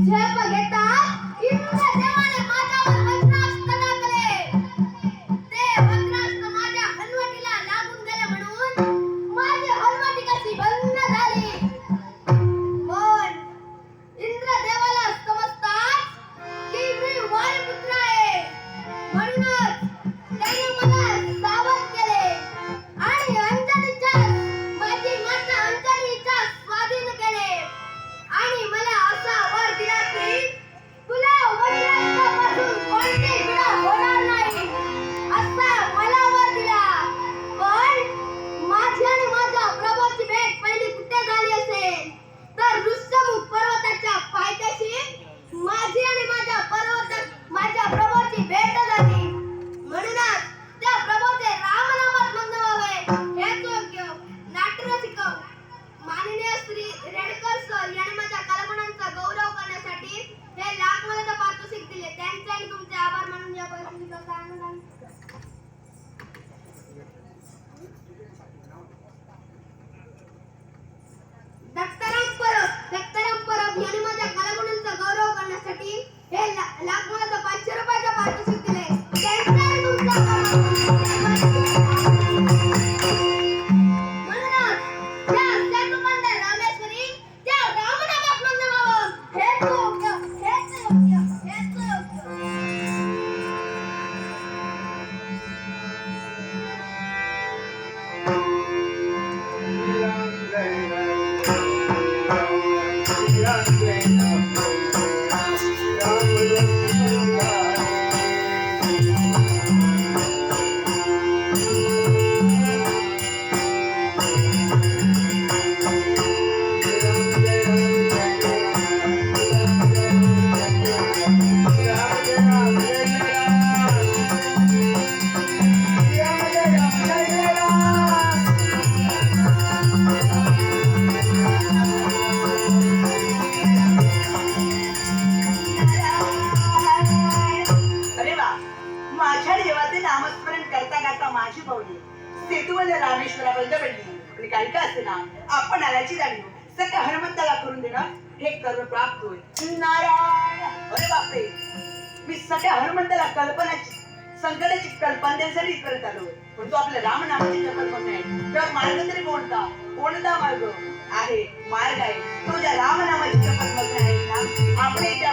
siapa getar ibu iya, gak jangan થતી એ લાગવા माझ्या देवाचे नामस्मरण करता करता माझी पावली रामेश्वरा बंद पडली. आणि काही का असे नाम आपण आल्याची जाणीव. सक हनुमंताला करून देणं हे कर्म प्राप्त होईल. नारायण! बापरे! मी सगळ्या हनुमंताला कल्पनाची संकटाची कल्पना देण्यासाठी करत आलो. पण तो आपल्या राम नामाची कल्पना तर मार्ग तरी कोणता? कोणता मार्ग? आहे मार्ग आहे. तो ज्या राम नामाची कल्पना आहे ना आपण त्या